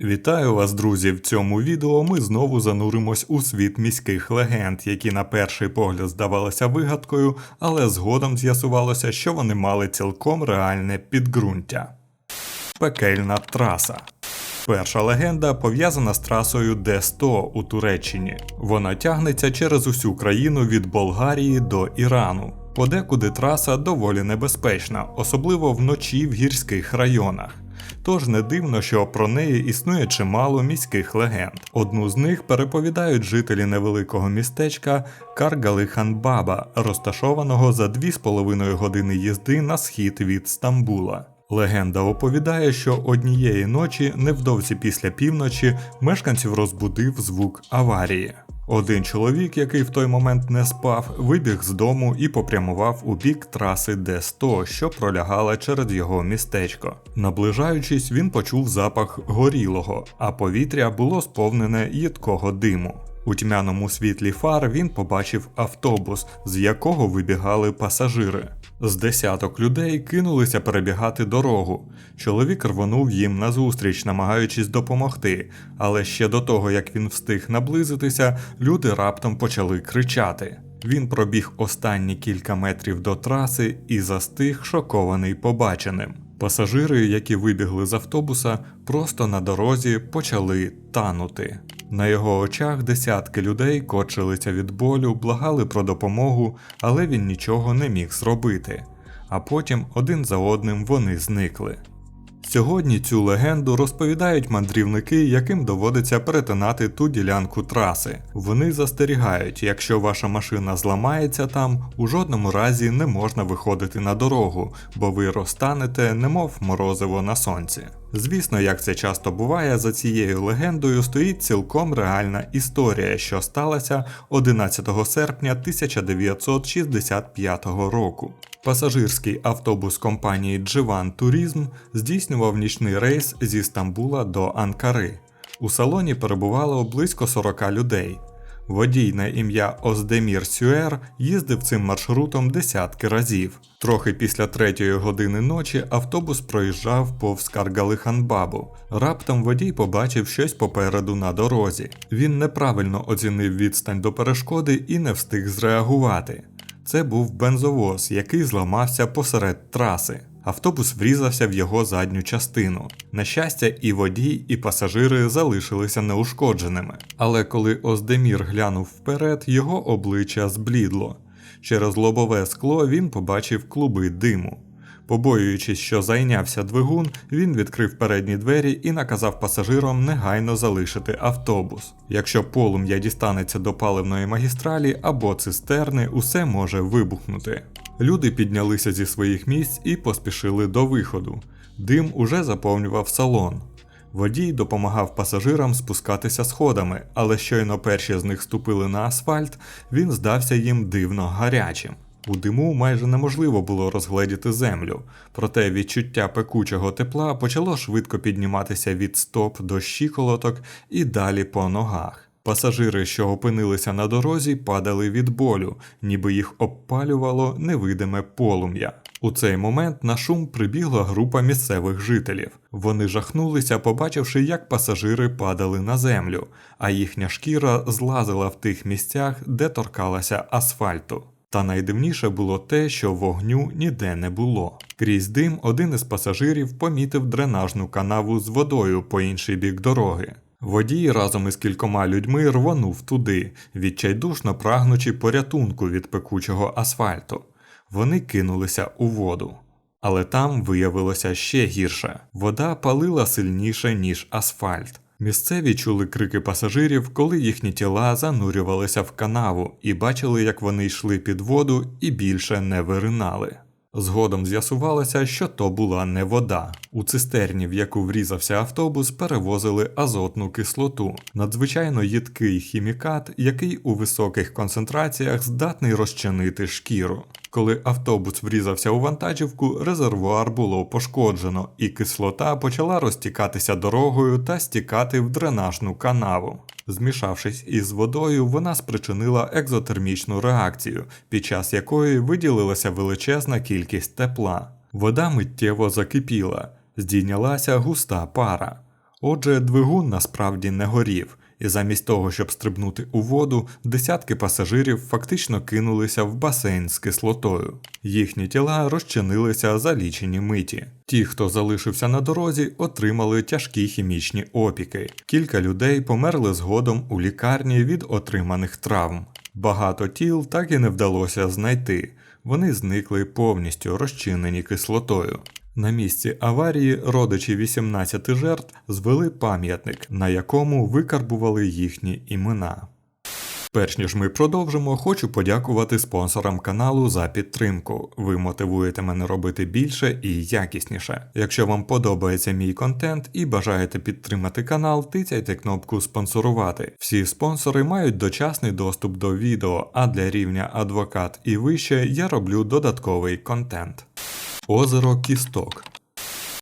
Вітаю вас, друзі! В цьому відео ми знову зануримось у світ міських легенд, які на перший погляд здавалися вигадкою, але згодом з'ясувалося, що вони мали цілком реальне підґрунтя. Пекельна траса. Перша легенда пов'язана з трасою Д-100 у Туреччині. Вона тягнеться через усю країну від Болгарії до Ірану. Подекуди траса доволі небезпечна, особливо вночі в гірських районах. Тож не дивно, що про неї існує чимало міських легенд. Одну з них переповідають жителі невеликого містечка Каргалиханбаба, розташованого за 2,5 години їзди на схід від Стамбула. Легенда оповідає, що однієї ночі, невдовзі після півночі, мешканців розбудив звук аварії. Один чоловік, який в той момент не спав, вибіг з дому і попрямував у бік траси Д-100, що пролягала через його містечко. Наближаючись, він почув запах горілого, а повітря було сповнене їдкого диму. У тьмяному світлі фар він побачив автобус, з якого вибігали пасажири. З десяток людей кинулися перебігати дорогу. Чоловік рвонув їм назустріч, намагаючись допомогти, але ще до того, як він встиг наблизитися, люди раптом почали кричати. Він пробіг останні кілька метрів до траси і застиг, шокований побаченим. Пасажири, які вибігли з автобуса, просто на дорозі почали танути. На його очах десятки людей кочилися від болю, благали про допомогу, але він нічого не міг зробити. А потім один за одним вони зникли. Сьогодні цю легенду розповідають мандрівники, яким доводиться перетинати ту ділянку траси. Вони застерігають, якщо ваша машина зламається там, у жодному разі не можна виходити на дорогу, бо ви розтанете, немов морозиво на сонці. Звісно, як це часто буває, за цією легендою стоїть цілком реальна історія, що сталася 11 серпня 1965 року. Пасажирський автобус компанії Дживан Турізм здійснював нічний рейс зі Стамбула до Анкари. У салоні перебувало близько 40 людей. Водій на ім'я Оздемір Сюер їздив цим маршрутом десятки разів. Трохи після третьої години ночі автобус проїжджав повз Каргалиханбабу. Раптом водій побачив щось попереду на дорозі. Він неправильно оцінив відстань до перешкоди і не встиг зреагувати. Це був бензовоз, який зламався посеред траси. Автобус врізався в його задню частину. На щастя, і водій, і пасажири залишилися неушкодженими. Але коли Оздемір глянув вперед, його обличчя зблідло. Через лобове скло він побачив клуби диму. Побоюючись, що зайнявся двигун, він відкрив передні двері і наказав пасажирам негайно залишити автобус. Якщо полум'я дістанеться до паливної магістралі або цистерни, усе може вибухнути. Люди піднялися зі своїх місць і поспішили до виходу. Дим уже заповнював салон. Водій допомагав пасажирам спускатися сходами, але щойно перші з них ступили на асфальт, він здався їм дивно гарячим. У диму майже неможливо було розгледіти землю, проте відчуття пекучого тепла почало швидко підніматися від стоп до щиколоток і далі по ногах. Пасажири, що опинилися на дорозі, падали від болю, ніби їх обпалювало невидиме полум'я. У цей момент на шум прибігла група місцевих жителів. Вони жахнулися, побачивши, як пасажири падали на землю, а їхня шкіра злазила в тих місцях, де торкалася асфальту. Та найдивніше було те, що вогню ніде не було. Крізь дим один із пасажирів помітив дренажну канаву з водою по інший бік дороги. Водій разом із кількома людьми рвонув туди, відчайдушно прагнучи порятунку від пекучого асфальту. Вони кинулися у воду. Але там виявилося ще гірше вода палила сильніше, ніж асфальт. Місцеві чули крики пасажирів, коли їхні тіла занурювалися в канаву, і бачили, як вони йшли під воду і більше не виринали. Згодом з'ясувалося, що то була не вода. У цистерні, в яку врізався автобус, перевозили азотну кислоту, надзвичайно їдкий хімікат, який у високих концентраціях здатний розчинити шкіру. Коли автобус врізався у вантажівку, резервуар було пошкоджено, і кислота почала розтікатися дорогою та стікати в дренажну канаву. Змішавшись із водою, вона спричинила екзотермічну реакцію, під час якої виділилася величезна кількість тепла. Вода миттєво закипіла, здійнялася густа пара. Отже, двигун насправді не горів, і замість того, щоб стрибнути у воду, десятки пасажирів фактично кинулися в басейн з кислотою. Їхні тіла розчинилися за лічені миті. Ті, хто залишився на дорозі, отримали тяжкі хімічні опіки. Кілька людей померли згодом у лікарні від отриманих травм. Багато тіл так і не вдалося знайти. Вони зникли повністю розчинені кислотою. На місці аварії родичі 18 жертв звели пам'ятник, на якому викарбували їхні імена. Перш ніж ми продовжимо, хочу подякувати спонсорам каналу за підтримку. Ви мотивуєте мене робити більше і якісніше. Якщо вам подобається мій контент і бажаєте підтримати канал, тицяйте кнопку спонсорувати. Всі спонсори мають дочасний доступ до відео, а для рівня адвокат і вище я роблю додатковий контент. Озеро Кісток.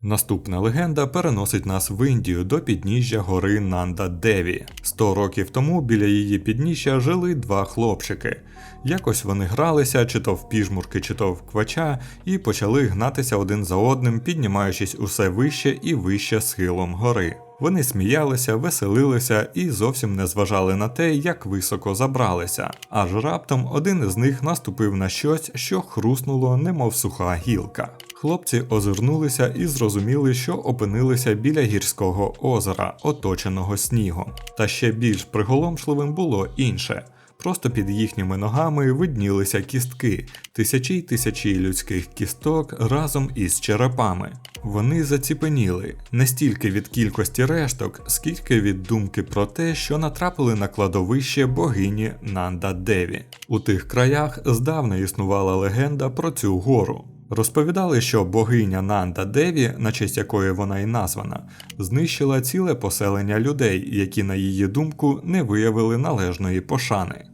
Наступна легенда переносить нас в Індію до підніжжя гори Нанда Деві. Сто років тому біля її підніжжя жили два хлопчики. Якось вони гралися, чи то в піжмурки, чи то в квача, і почали гнатися один за одним, піднімаючись усе вище і вище схилом гори. Вони сміялися, веселилися і зовсім не зважали на те, як високо забралися. Аж раптом один із них наступив на щось, що хруснуло, немов суха гілка. Хлопці озирнулися і зрозуміли, що опинилися біля гірського озера, оточеного снігом. Та ще більш приголомшливим було інше. Просто під їхніми ногами виднілися кістки, тисячі й тисячі людських кісток разом із черепами. Вони заціпеніли не стільки від кількості решток, скільки від думки про те, що натрапили на кладовище богині Нанда Деві. У тих краях здавна існувала легенда про цю гору. Розповідали, що богиня Нанда Деві, на честь якої вона і названа, знищила ціле поселення людей, які, на її думку, не виявили належної пошани.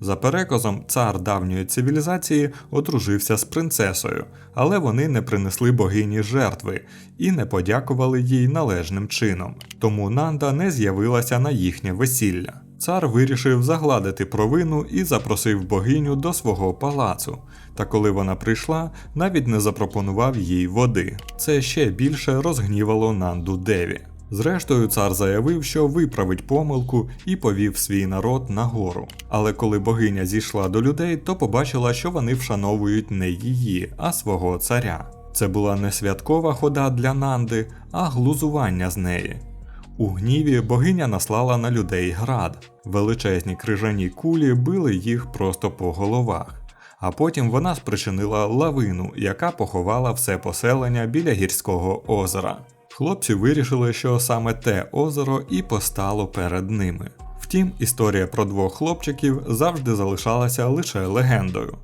За переказом, цар давньої цивілізації одружився з принцесою, але вони не принесли богині жертви і не подякували їй належним чином, тому Нанда не з'явилася на їхнє весілля. Цар вирішив загладити провину і запросив богиню до свого палацу. Та коли вона прийшла, навіть не запропонував їй води. Це ще більше розгнівало Нанду Деві. Зрештою, цар заявив, що виправить помилку і повів свій народ на гору. Але коли богиня зійшла до людей, то побачила, що вони вшановують не її, а свого царя. Це була не святкова хода для Нанди, а глузування з неї. У гніві богиня наслала на людей град. Величезні крижані кулі били їх просто по головах. А потім вона спричинила лавину, яка поховала все поселення біля гірського озера. Хлопці вирішили, що саме те озеро і постало перед ними. Втім, історія про двох хлопчиків завжди залишалася лише легендою.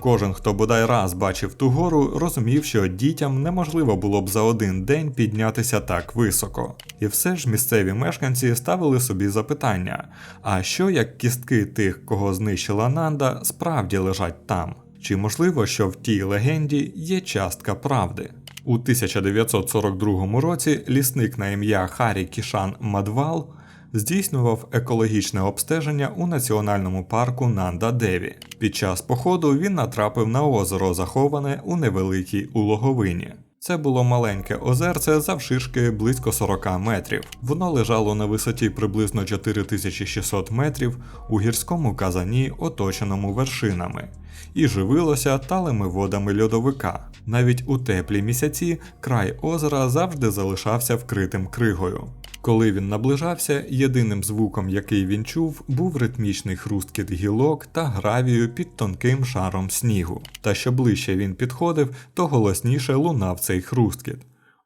Кожен, хто бодай раз бачив ту гору, розумів, що дітям неможливо було б за один день піднятися так високо. І все ж місцеві мешканці ставили собі запитання: а що як кістки тих, кого знищила Нанда, справді лежать там? Чи можливо, що в тій легенді є частка правди? У 1942 році лісник на ім'я Харі Кішан Мадвал здійснював екологічне обстеження у національному парку Нанда Деві. Під час походу він натрапив на озеро, заховане у невеликій улоговині. Це було маленьке озерце завширшки близько 40 метрів. Воно лежало на висоті приблизно 4600 метрів у гірському казані, оточеному вершинами, і живилося талими водами льодовика. Навіть у теплі місяці край озера завжди залишався вкритим кригою. Коли він наближався, єдиним звуком, який він чув, був ритмічний хрусткіт гілок та гравію під тонким шаром снігу. Та що ближче він підходив, то голосніше лунав цей хрусткіт.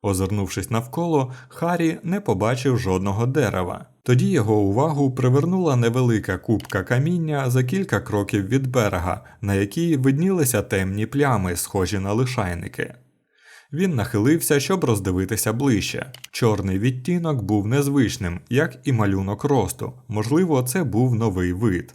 Озирнувшись навколо, Харі не побачив жодного дерева. Тоді його увагу привернула невелика купка каміння за кілька кроків від берега, на якій виднілися темні плями, схожі на лишайники. Він нахилився, щоб роздивитися ближче. Чорний відтінок був незвичним, як і малюнок росту, можливо, це був новий вид.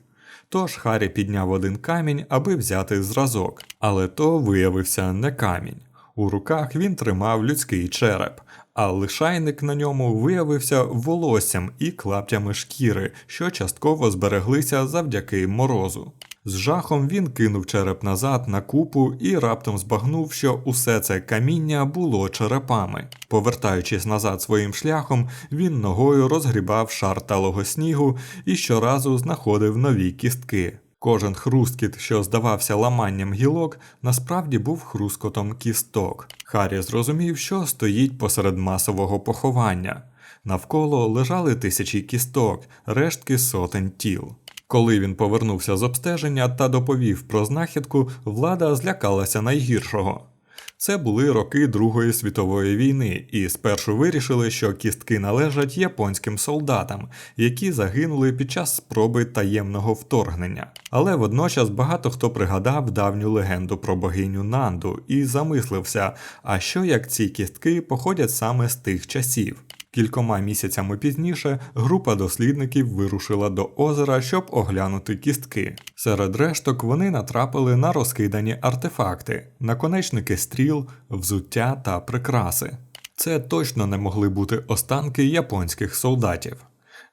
Тож Харі підняв один камінь, аби взяти зразок, але то виявився не камінь. У руках він тримав людський череп, а лишайник на ньому виявився волоссям і клаптями шкіри, що частково збереглися завдяки морозу. З жахом він кинув череп назад на купу і раптом збагнув, що усе це каміння було черепами. Повертаючись назад своїм шляхом, він ногою розгрібав шар талого снігу і щоразу знаходив нові кістки. Кожен хрусткіт, що здавався ламанням гілок, насправді був хрускотом кісток. Харрі зрозумів, що стоїть посеред масового поховання. Навколо лежали тисячі кісток, рештки сотень тіл. Коли він повернувся з обстеження та доповів про знахідку, влада злякалася найгіршого. Це були роки Другої світової війни, і спершу вирішили, що кістки належать японським солдатам, які загинули під час спроби таємного вторгнення. Але водночас багато хто пригадав давню легенду про богиню Нанду і замислився, а що як ці кістки походять саме з тих часів. Кількома місяцями пізніше група дослідників вирушила до озера, щоб оглянути кістки. Серед решток вони натрапили на розкидані артефакти, наконечники стріл, взуття та прикраси. Це точно не могли бути останки японських солдатів.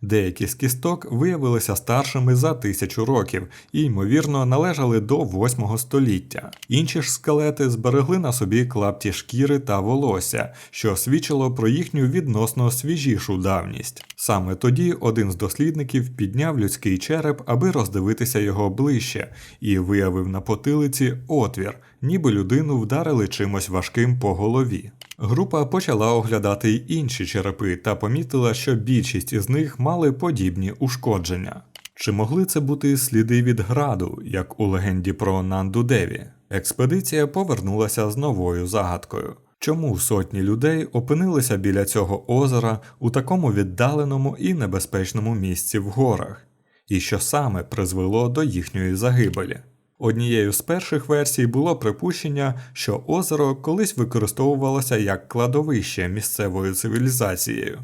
Деякі з кісток виявилися старшими за тисячу років і, ймовірно, належали до 8 століття. Інші ж скелети зберегли на собі клапті шкіри та волосся, що свідчило про їхню відносно свіжішу давність. Саме тоді один з дослідників підняв людський череп, аби роздивитися його ближче, і виявив на потилиці отвір, ніби людину вдарили чимось важким по голові. Група почала оглядати й інші черепи та помітила, що більшість із них мали подібні ушкодження. Чи могли це бути сліди від граду, як у легенді про Нанду Деві? Експедиція повернулася з новою загадкою. Чому сотні людей опинилися біля цього озера у такому віддаленому і небезпечному місці в горах? І що саме призвело до їхньої загибелі? Однією з перших версій було припущення, що озеро колись використовувалося як кладовище місцевою цивілізацією.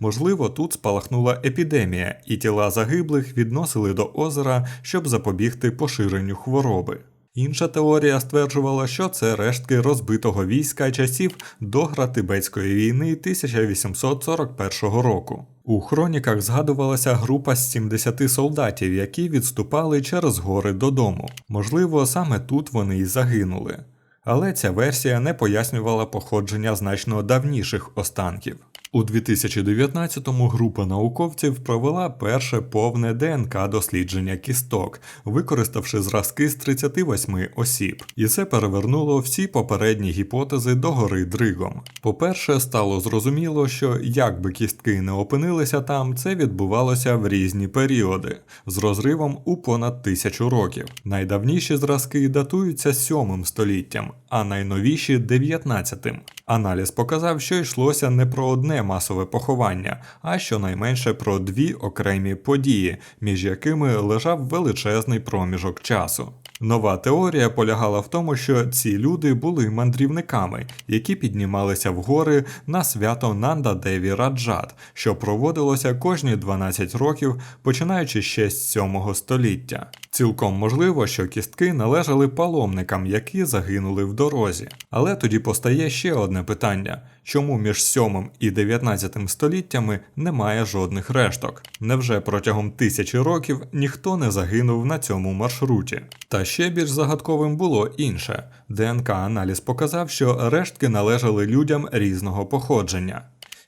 Можливо, тут спалахнула епідемія, і тіла загиблих відносили до озера, щоб запобігти поширенню хвороби. Інша теорія стверджувала, що це рештки розбитого війська часів догра-тибетської війни 1841 року. У хроніках згадувалася група з 70 солдатів, які відступали через гори додому. Можливо, саме тут вони й загинули. Але ця версія не пояснювала походження значно давніших останків. У 2019-му група науковців провела перше повне ДНК дослідження кісток, використавши зразки з 38 осіб, і це перевернуло всі попередні гіпотези до гори Дригом. По-перше, стало зрозуміло, що як би кістки не опинилися там, це відбувалося в різні періоди, з розривом у понад тисячу років. Найдавніші зразки датуються 7 століттям, а найновіші 19-тим. Аналіз показав, що йшлося не про одне масове поховання, а щонайменше про дві окремі події, між якими лежав величезний проміжок часу. Нова теорія полягала в тому, що ці люди були мандрівниками, які піднімалися в гори на свято Нанда Деві Раджат, що проводилося кожні 12 років, починаючи ще з 7 століття. Цілком можливо, що кістки належали паломникам, які загинули в дорозі. Але тоді постає ще одне питання: чому між 7 і 19 століттями немає жодних решток? Невже протягом тисячі років ніхто не загинув на цьому маршруті? Та ще більш загадковим було інше: ДНК-аналіз показав, що рештки належали людям різного походження.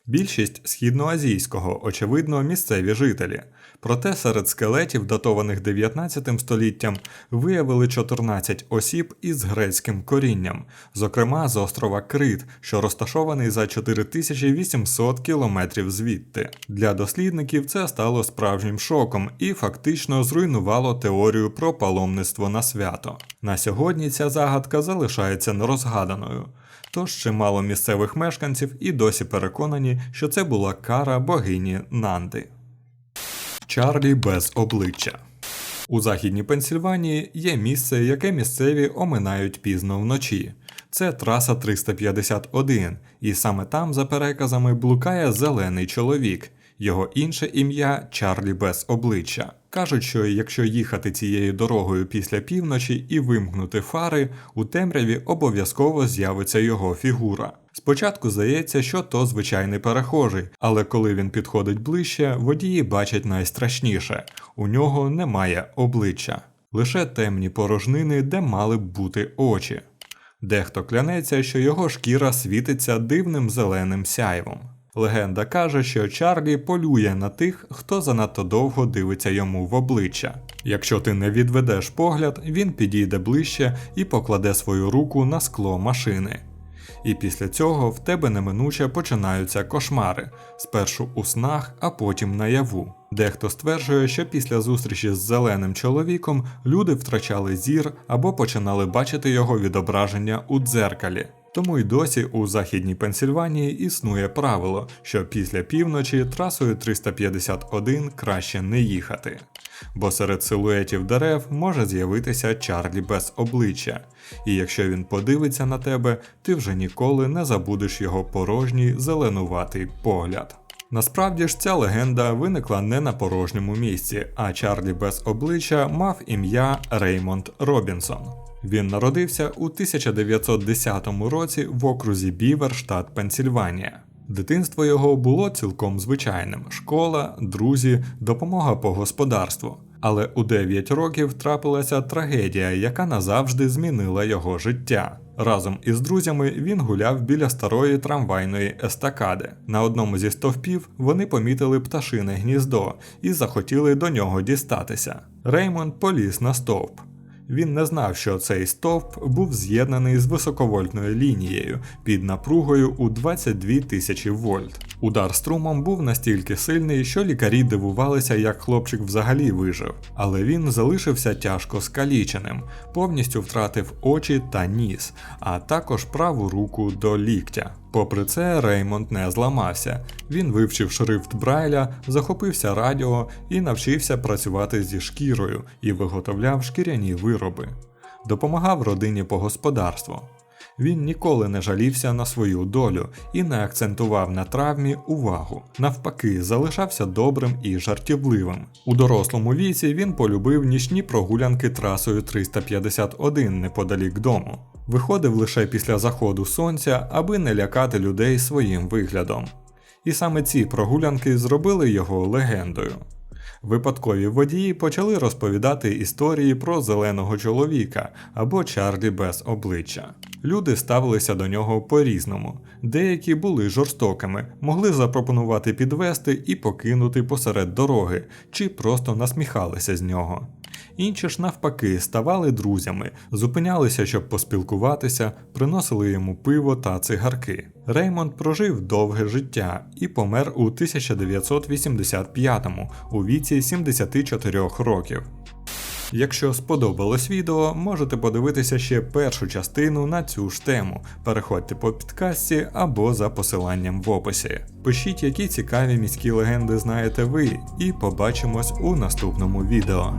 Більшість східноазійського, очевидно, місцеві жителі. Проте серед скелетів, датованих 19 століттям, виявили 14 осіб із грецьким корінням, зокрема з острова Крит, що розташований за 4800 кілометрів звідти. Для дослідників це стало справжнім шоком і фактично зруйнувало теорію про паломництво на свято. На сьогодні ця загадка залишається нерозгаданою. Тож чимало місцевих мешканців і досі переконані, що це була кара богині Нанди. Чарлі без обличчя. У західній Пенсільванії є місце, яке місцеві оминають пізно вночі. Це траса 351, і саме там, за переказами, блукає зелений чоловік. Його інше ім'я Чарлі без обличчя. Кажуть, що якщо їхати цією дорогою після півночі і вимкнути фари, у темряві обов'язково з'явиться його фігура. Спочатку здається, що то звичайний перехожий, але коли він підходить ближче, водії бачать найстрашніше у нього немає обличчя. лише темні порожнини, де мали б бути очі. Дехто клянеться, що його шкіра світиться дивним зеленим сяйвом. Легенда каже, що Чарлі полює на тих, хто занадто довго дивиться йому в обличчя. Якщо ти не відведеш погляд, він підійде ближче і покладе свою руку на скло машини. І після цього в тебе неминуче починаються кошмари, спершу у снах, а потім наяву. Дехто стверджує, що після зустрічі з зеленим чоловіком люди втрачали зір або починали бачити його відображення у дзеркалі. Тому й досі у західній Пенсільванії існує правило, що після півночі трасою 351 краще не їхати. Бо серед силуетів дерев може з'явитися Чарлі без обличчя, і якщо він подивиться на тебе, ти вже ніколи не забудеш його порожній зеленуватий погляд. Насправді ж ця легенда виникла не на порожньому місці, а Чарлі без обличчя мав ім'я Реймонд Робінсон. Він народився у 1910 році в окрузі Бівер, штат Пенсільванія. Дитинство його було цілком звичайним: школа, друзі, допомога по господарству. Але у 9 років трапилася трагедія, яка назавжди змінила його життя. Разом із друзями він гуляв біля старої трамвайної естакади. На одному зі стовпів вони помітили пташине гніздо і захотіли до нього дістатися. Реймонд поліз на стовп. Він не знав, що цей стовп був з'єднаний з високовольтною лінією під напругою у 22 тисячі вольт. Удар струмом був настільки сильний, що лікарі дивувалися, як хлопчик взагалі вижив, але він залишився тяжко скаліченим, повністю втратив очі та ніс, а також праву руку до ліктя. Попри це, Реймонд не зламався. Він вивчив шрифт Брайля, захопився радіо і навчився працювати зі шкірою і виготовляв шкіряні вироби. Допомагав родині по господарству. Він ніколи не жалівся на свою долю і не акцентував на травмі увагу. Навпаки, залишався добрим і жартівливим. У дорослому віці він полюбив нічні прогулянки трасою 351 неподалік дому. Виходив лише після заходу сонця, аби не лякати людей своїм виглядом. І саме ці прогулянки зробили його легендою. Випадкові водії почали розповідати історії про зеленого чоловіка або Чарлі без обличчя. Люди ставилися до нього по-різному. Деякі були жорстокими, могли запропонувати підвести і покинути посеред дороги, чи просто насміхалися з нього. Інші ж навпаки ставали друзями, зупинялися, щоб поспілкуватися, приносили йому пиво та цигарки. Реймонд прожив довге життя і помер у 1985-му у віці 74 років. Якщо сподобалось відео, можете подивитися ще першу частину на цю ж тему. Переходьте по підкасті або за посиланням в описі. Пишіть, які цікаві міські легенди знаєте ви, і побачимось у наступному відео.